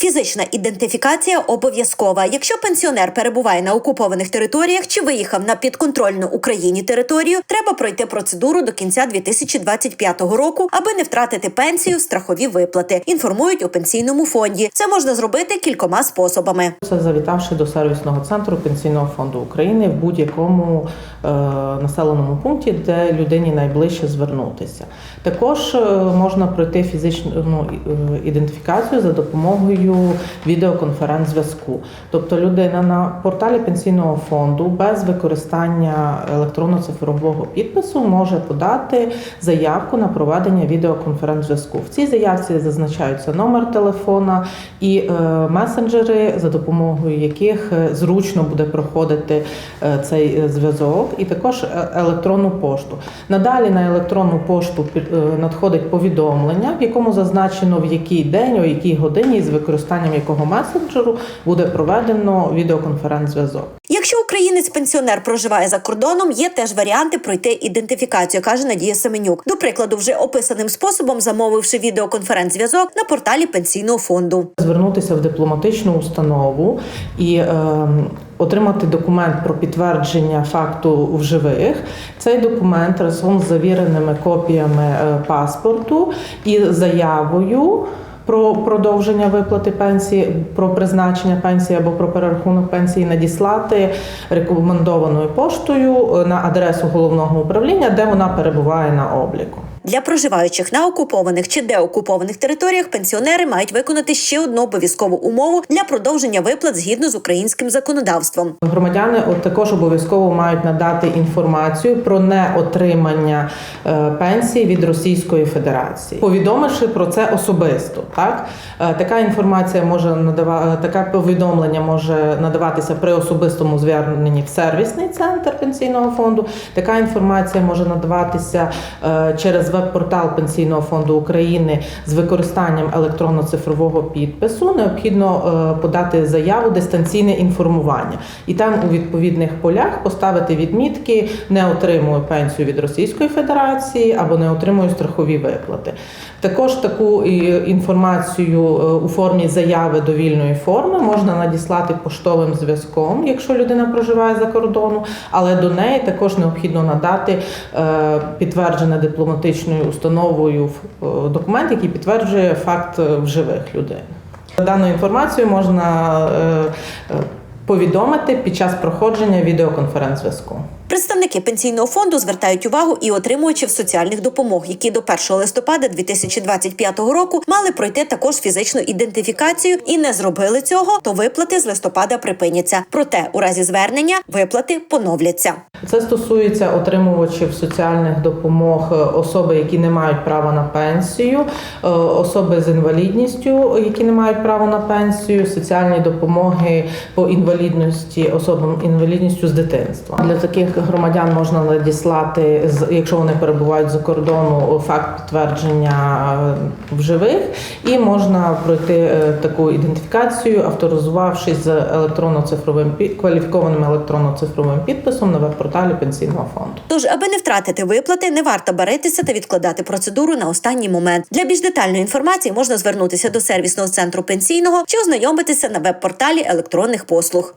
Фізична ідентифікація обов'язкова. Якщо пенсіонер перебуває на окупованих територіях чи виїхав на підконтрольну Україні територію, треба пройти процедуру до кінця 2025 року, аби не втратити пенсію, страхові виплати. Інформують у пенсійному фонді. Це можна зробити кількома способами. Це завітавши до сервісного центру Пенсійного фонду України в будь-якому е, населеному пункті, де людині найближче звернутися. Також е, можна пройти фізичну ну, е, ідентифікацію за допомогою відеоконференц-зв'язку. Тобто людина на порталі пенсійного фонду без використання електронно-цифрового підпису може подати заявку на проведення відеоконференц-зв'язку. В цій заявці зазначаються номер телефона і е, месенджери, за допомогою яких е, зручно буде проходити е, цей зв'язок, і також електронну пошту. Надалі на електронну пошту надходить повідомлення, в якому зазначено в який день, о якій годині, з використанням якого месенджеру буде проведено відеоконференц-зв'язок. Якщо українець-пенсіонер проживає за кордоном, є теж варіанти пройти ідентифікацію, каже Надія Семенюк. До прикладу, вже описаним способом замовивши відеоконференц-зв'язок на порталі пенсійного фонду. звернутися в дипломатичну установу і е, отримати документ про підтвердження факту в живих. Цей документ разом з завіреними копіями е, паспорту і заявою. Про продовження виплати пенсії, про призначення пенсії або про перерахунок пенсії надіслати рекомендованою поштою е, на адресу головного управління, де вона перебуває на обліку. Для проживаючих на окупованих чи деокупованих територіях пенсіонери мають виконати ще одну обов'язкову умову для продовження виплат згідно з українським законодавством. Громадяни також обов'язково мають надати інформацію про неотримання е, пенсії від Російської Федерації, повідомивши про це особисто. Так Е, така інформація може надава... е, таке повідомлення може надаватися при особистому зверненні в сервісний центр пенсійного фонду. Така інформація може надаватися е, веб-портал Пенсійного фонду України з використанням електронно-цифрового підпису. Необхідно е, подати заяву дистанційне інформування, і там у відповідних полях поставити відмітки не отримую пенсію від Російської Федерації або не отримую страхові виплати. Також таку інформацію е, у формі заяви довільної форми можна надіслати поштовим зв'язком, якщо людина проживає за кордону, але до неї також необхідно надати е, підтверджене дипломатичною установою е, документ, який підтверджує факт живих вживих людей. Дану інформацію можна е, е, повідомити під час проходження відеоконференц-зв'язку. Представники пенсійного фонду звертають увагу і отримувачів соціальних допомог, які до 1 листопада 2025 року мали пройти також фізичну ідентифікацію і не зробили цього, то виплати з листопада припиняться. Проте у разі звернення виплати поновляться. Це стосується отримувачів соціальних допомог, е, особи, які не мають права на пенсію, е, особи з інвалідністю, які не мають права на пенсію, соціальні допомоги по інвалідності, особам інвалідністю з дитинства. Для таких громадян можна надіслати, якщо вони перебувають за кордону, факт підтвердження е, в живих, і можна пройти е, таку ідентифікацію, авторизувавшись з електронно-цифровим кваліфікованим електронно-цифровим підписом на веб-порталі пенсійного фонду. Тож, аби не втратити виплати, не варто баритися та відкладати процедуру на останній момент. Для більш детальної інформації можна звернутися до сервісного центру пенсійного чи ознайомитися на веб-порталі електронних послуг.